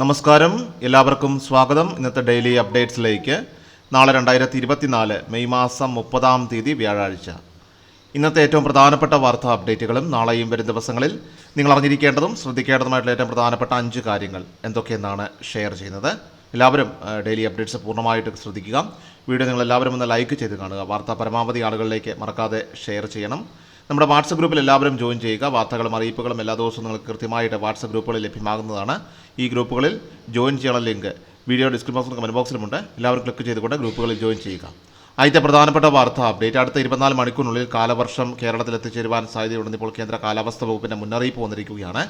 നമസ്കാരം. എല്ലാവർക്കും സ്വാഗതം. ഇന്നത്തെ ഡെയിലി അപ്ഡേറ്റ്സിലേക്ക്. നാളെ രണ്ടായിരത്തി ഇരുപത്തിനാല് മെയ് മാസം മുപ്പതാം തീയതി വ്യാഴാഴ്ച. ഇന്നത്തെ ഏറ്റവും പ്രധാനപ്പെട്ട വാർത്താ അപ്ഡേറ്റുകളും നാളെയും വരും ദിവസങ്ങളിൽ നിങ്ങൾ അറിഞ്ഞിരിക്കേണ്ടതും ശ്രദ്ധിക്കേണ്ടതുമായിട്ടുള്ള ഏറ്റവും പ്രധാനപ്പെട്ട അഞ്ച് കാര്യങ്ങൾ എന്തൊക്കെയെന്നാണ് ഷെയർ ചെയ്യുന്നത്. എല്ലാവരും ഡെയിലി അപ്ഡേറ്റ്സ് പൂർണമായിട്ട് ശ്രദ്ധിക്കുക. വീഡിയോ നിങ്ങൾ എല്ലാവരും ഒന്ന് ലൈക്ക് ചെയ്ത് കാണുക. വാർത്ത പരമാവധി ആളുകളിലേക്ക് മറക്കാതെ ഷെയർ ചെയ്യണം. നമ്മുടെ വാട്സപ്പ് ഗ്രൂപ്പിൽ എല്ലാവരും ജോയിൻ ചെയ്യുക. വാർത്തകളും അറിയിപ്പുകളും എല്ലാ ദിവസവും നിങ്ങൾക്ക് കൃത്യമായിട്ട് വാട്സപ്പ് ഗ്രൂപ്പുകളിൽ ലഭ്യമാകുന്നതാണ് ഈ ഗ്രൂപ്പുകളിൽ ജോയിൻ ചെയ്യാനുള്ള ലിങ്ക്. വീഡിയോ ഡിസ്ക്രിപ്ഷൻ കമന്റ് ബോക്സിലുമുണ്ട് എല്ലാവരും ക്ലിക്ക് ചെയ്തുകൊണ്ട് ഗ്രൂപ്പുകളിൽ ജോയിൻ ചെയ്യുക. ആദ്യത്തെ പ്രധാനപ്പെട്ട വാർത്ത അപ്ഡേറ്റ്. അടുത്ത ഇരുപത്തിനാല് മണിക്കൂറിനുള്ളിൽ കാലവർഷം കേരളത്തിൽ എത്തിച്ചേരുവാൻ സാധ്യതയുണ്ടെന്ന് ഇപ്പോൾ കേന്ദ്ര കാലാവസ്ഥ വകുപ്പിന്റെ മുന്നറിയിപ്പ് വന്നിരിക്കുകയാണ്.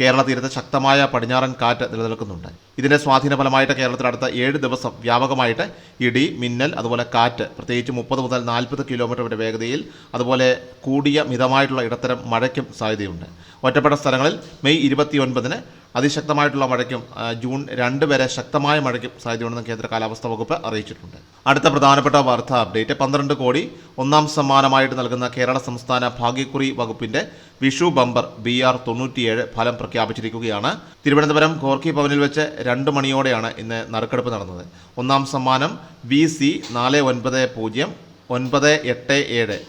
കേരള തീരത്ത് ശക്തമായ പടിഞ്ഞാറൻ കാറ്റ് നിലനിൽക്കുന്നുണ്ട്. ഇതിന്റെ സ്വാധീന ഫലമായിട്ട് കേരളത്തിൽ അടുത്ത ഏഴ് ദിവസം വ്യാപകമായിട്ട് ഇടി മിന്നൽ അതുപോലെ കാറ്റ് പ്രത്യേകിച്ച് മുപ്പത് മുതൽ നാൽപ്പത് കിലോമീറ്റർ വരെ വേഗതയിൽ അതുപോലെ കൂടിയ മിതമായിട്ടുള്ള ഇടത്തരം മഴയ്ക്കും സാധ്യതയുണ്ട്. ഒറ്റപ്പെട്ട സ്ഥലങ്ങളിൽ മെയ് ഇരുപത്തിയൊൻപതിന് അതിശക്തമായിട്ടുള്ള മഴയ്ക്കും ജൂൺ രണ്ട് വരെ ശക്തമായ മഴയ്ക്കും സാധ്യതയുണ്ടെന്ന് കേന്ദ്ര കാലാവസ്ഥാ വകുപ്പ് അറിയിച്ചിട്ടുണ്ട്. അടുത്ത പ്രധാനപ്പെട്ട വാർത്താ അപ്ഡേറ്റ് പന്ത്രണ്ട് കോടി ഒന്നാം സമ്മാനമായിട്ട് നൽകുന്ന കേരള സംസ്ഥാന ഭാഗ്യക്കുറി വകുപ്പിന്റെ വിഷു ബമ്പർ ബി ആർ തൊണ്ണൂറ്റിയേഴ് ഫലം പ്രഖ്യാപിച്ചിരിക്കുകയാണ്. തിരുവനന്തപുരം കോർക്കി ഭവനിൽ വെച്ച് രണ്ട് മണിയോടെയാണ് ഇന്ന് നറുക്കെടുപ്പ് നടന്നത്. ഒന്നാം സമ്മാനം വി സി നാല് ഒൻപത് പൂജ്യം ഒൻപത് എട്ട് ഏഴ്.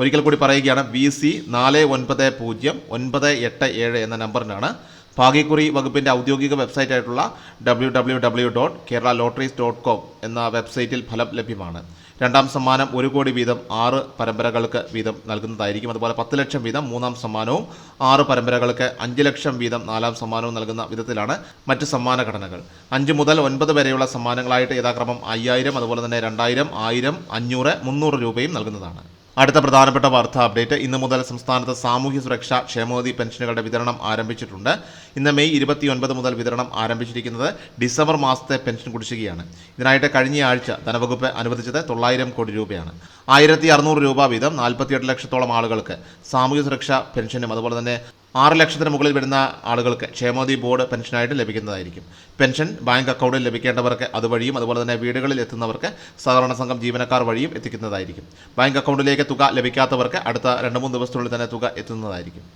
ഒരിക്കൽ കൂടി പറയുകയാണ് വി സി നാല് ഒൻപത് പൂജ്യം ഒൻപത് എട്ട് ഏഴ് എന്ന നമ്പറിനാണ് ഭാഗ്യക്കുറി വകുപ്പിന്റെ ഔദ്യോഗിക വെബ്സൈറ്റ് ആയിട്ടുള്ള W W W dot Kerala lotteries dot com എന്ന വെബ്സൈറ്റിൽ ഫലം ലഭ്യമാണ്. രണ്ടാം സമ്മാനം ഒരു കോടി വീതം ആറ് പരമ്പരകൾക്ക് വീതം നൽകുന്നതായിരിക്കും. അതുപോലെ പത്ത് ലക്ഷം വീതം മൂന്നാം സമ്മാനവും ആറ് പരമ്പരകൾക്ക് അഞ്ച് ലക്ഷം വീതം നാലാം സമ്മാനവും നൽകുന്ന വിധത്തിലാണ് മറ്റ് സമ്മാന ഘടനകൾ. അഞ്ച് മുതൽ ഒൻപത് വരെയുള്ള സമ്മാനങ്ങളായിട്ട് യഥാക്രമം അയ്യായിരം അതുപോലെ തന്നെ രണ്ടായിരം ആയിരം അഞ്ഞൂറ് മുന്നൂറ് രൂപയും നൽകുന്നതാണ്. അടുത്ത പ്രധാനപ്പെട്ട വാർത്താ അപ്ഡേറ്റ്. ഇന്ന് മുതൽ സംസ്ഥാനത്ത് സാമൂഹ്യ സുരക്ഷാ ക്ഷേമനിധി പെൻഷനുകളുടെ വിതരണം ആരംഭിച്ചിട്ടുണ്ട്. ഇന്ന് മെയ് ഇരുപത്തിയൊൻപത് മുതൽ വിതരണം ആരംഭിച്ചിരിക്കുന്നത് ഡിസംബർ മാസത്തെ പെൻഷൻ കുടിശ്ശികയാണ്. ഇതിനായിട്ട് കഴിഞ്ഞ ആഴ്ച ധനവകുപ്പ് അനുവദിച്ചത് തൊള്ളായിരം കോടി രൂപയാണ്. ആയിരത്തി അറുന്നൂറ് രൂപ വീതം നാൽപ്പത്തിയെട്ട് ലക്ഷത്തോളം ആളുകൾക്ക് സാമൂഹ്യ സുരക്ഷാ പെൻഷനും അതുപോലെ തന്നെ ആറ് ലക്ഷത്തിന് മുകളിൽ വരുന്ന ആളുകൾക്ക് ക്ഷേമനിധി ബോർഡ് പെൻഷനായിട്ട് ലഭിക്കുന്നതായിരിക്കും. പെൻഷൻ ബാങ്ക് അക്കൗണ്ടിൽ ലഭിക്കേണ്ടവർക്ക് അതുവഴിയും അതുപോലെ തന്നെ വീടുകളിൽ എത്തുന്നവർക്ക് സഹകരണ സംഘം ജീവനക്കാർ വഴിയും എത്തിക്കുന്നതായിരിക്കും. ബാങ്ക് അക്കൗണ്ടിലേക്ക് തുക ലഭിക്കാത്തവർക്ക് അടുത്ത രണ്ട് മൂന്ന് ദിവസത്തിനുള്ളിൽ തന്നെ തുക എത്തുന്നതായിരിക്കും.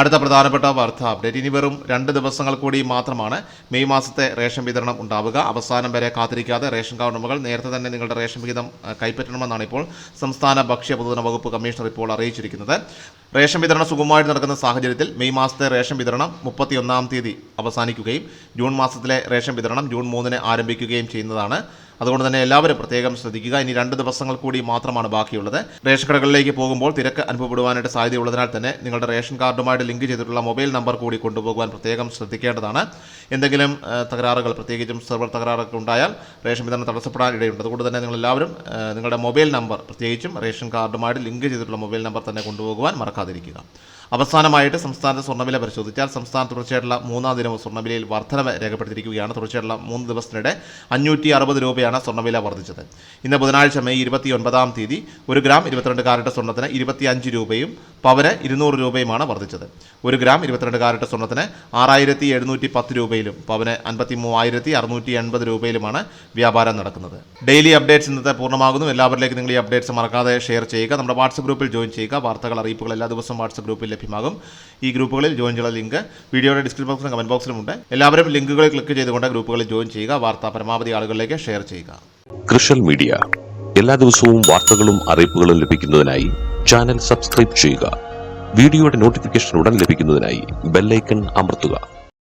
അടുത്ത പ്രധാനപ്പെട്ട വാർത്താ അപ്ഡേറ്റ്. ഇനി വെറും രണ്ട് ദിവസങ്ങൾ കൂടി മാത്രമാണ് മെയ് മാസത്തെ റേഷൻ വിതരണം ഉണ്ടാവുക. അവസാനം വരെ കാത്തിരിക്കാതെ റേഷൻ കാർഡ് ഉടമകൾ നേരത്തെ തന്നെ നിങ്ങളുടെ റേഷൻ വിഹിതം കൈപ്പറ്റണമെന്നാണ് ഇപ്പോൾ സംസ്ഥാന ഭക്ഷ്യ പൊതുജന വകുപ്പ് കമ്മീഷണർ ഇപ്പോൾ അറിയിച്ചിരിക്കുന്നത്. റേഷൻ വിതരണം സുഗമമായി നടക്കുന്ന സാഹചര്യത്തിൽ മെയ് മാസത്തെ റേഷൻ വിതരണം മുപ്പത്തിയൊന്നാം തീയതി അവസാനിക്കുകയും ജൂൺ മാസത്തിലെ റേഷൻ വിതരണം ജൂൺ മൂന്നിന് ആരംഭിക്കുകയും ചെയ്യുന്നതാണ്. അതുകൊണ്ട് തന്നെ എല്ലാവരും പ്രത്യേകം ശ്രദ്ധിക്കുക. ഇനി രണ്ട് ദിവസങ്ങൾ കൂടി മാത്രമാണ് ബാക്കിയുള്ളത്. റേഷൻ കടകളിലേക്ക് പോകുമ്പോൾ തിരക്ക് അനുഭവപ്പെടുവാനായിട്ട് സാധ്യതയുള്ളതിനാൽ തന്നെ നിങ്ങളുടെ റേഷൻ കാർഡുമായിട്ട് ലിങ്ക് ചെയ്തിട്ടുള്ള മൊബൈൽ നമ്പർ കൂടി കൊണ്ടുപോകുവാൻ പ്രത്യേകം ശ്രദ്ധിക്കേണ്ടതാണ്. എന്തെങ്കിലും തകരാറുകൾ പ്രത്യേകിച്ചും സെർവർ തകരാറൊക്കെ ഉണ്ടായാൽ റേഷൻ വിതരണം തടസ്സപ്പെടാൻ ഇടയുണ്ട്. അതുകൊണ്ട് തന്നെ നിങ്ങളെല്ലാവരും നിങ്ങളുടെ മൊബൈൽ നമ്പർ പ്രത്യേകിച്ചും റേഷൻ കാർഡുമായിട്ട് ലിങ്ക് ചെയ്തിട്ടുള്ള മൊബൈൽ നമ്പർ തന്നെ കൊണ്ടുപോകുവാൻ മറക്കാതിരിക്കുക അവസാനമായിട്ട് സംസ്ഥാനത്തെ സ്വർണവില പരിശോധിച്ചാൽ സംസ്ഥാനത്ത് തുടർച്ചയായിട്ടുള്ള മൂന്നാം ദിനവും സ്വർണവിലയിൽ വർധനവ് രേഖപ്പെടുത്തിയിരിക്കുകയാണ്. തുടർച്ചയായിട്ടുള്ള മൂന്ന് ദിവസത്തിനിടെ അഞ്ഞൂറ്റി അറുപത് രൂപയാണ് സ്വർണവില വർദ്ധിച്ചത്. ഇന്ന് ബുധനാഴ്ച മെയ് ഇരുപത്തി ഒൻപതാം തീയതി ഒരു ഗ്രാം ഇരുപത്തിരണ്ട് കാരറ്റ് സ്വർണത്തിന് ഇരുപത്തിയഞ്ച് രൂപയും പവന് ഇരുന്നൂറ് രൂപയുമാണ് വർദ്ധിച്ചത്. ഒരു ഗ്രാം ഇരുപത്തിരണ്ട് കാരറ്റ് സ്വർണത്തിന് ആറായിരത്തി എഴുന്നൂറ്റി പത്ത് രൂപയിലും പവന് അൻപത്തി മൂവായിരത്തി അറുന്നൂറ്റി എൺപത് രൂപയിലുമാണ് വ്യാപാരം നടക്കുന്നത്. ഡെയിലി അപ്ഡേറ്റ്സ് ഇന്നത്തെ പൂർണമാകുന്നു. എല്ലാവരിലേക്കും നിങ്ങൾ ഈ അപ്ഡേറ്റ്സ് മറക്കാതെ ഷെയർ ചെയ്യുക. നമ്മുടെ വാട്സപ്പ് ഗ്രൂപ്പിൽ ജോയിൻ ചെയ്യുക. വാർത്തകൾ അറിയിപ്പുകൾ ദിവസവും വാട്സപ്പ് ഗ്രൂപ്പിൽ ലഭ്യമാകും. ഈ ഗ്രൂപ്പുകളിൽ ജോയിൻ ചെയ്യുന്ന ലിങ്ക് വീഡിയോയുടെ ഡിസ്ക്രിപ്ഷൻ ബോക്സിലും കമന്റ് ബോക്സിലുമുണ്ട് എല്ലാവരും ലിങ്കുകൾ ക്ലിക്ക് ചെയ്തുകൊണ്ട് ഗ്രൂപ്പുകളിൽ ജോയിൻ ചെയ്യുക. വാർത്ത പരമാവധി ആളുകളിലേക്ക് ഷെയർ ചെയ്യുക. കൃഷൽ മീഡിയ. എല്ലാ ദിവസവും വാർത്തകളും അറിയിപ്പുകളും ലഭിക്കുന്നതിനായി ചാനൽ സബ്സ്ക്രൈബ് ചെയ്യുക. വീഡിയോയുടെ നോട്ടിഫിക്കേഷൻ ഉടൻ ലഭിക്കുന്നതിനായി ബെല്ലൈക്കൺ അമർത്തുക.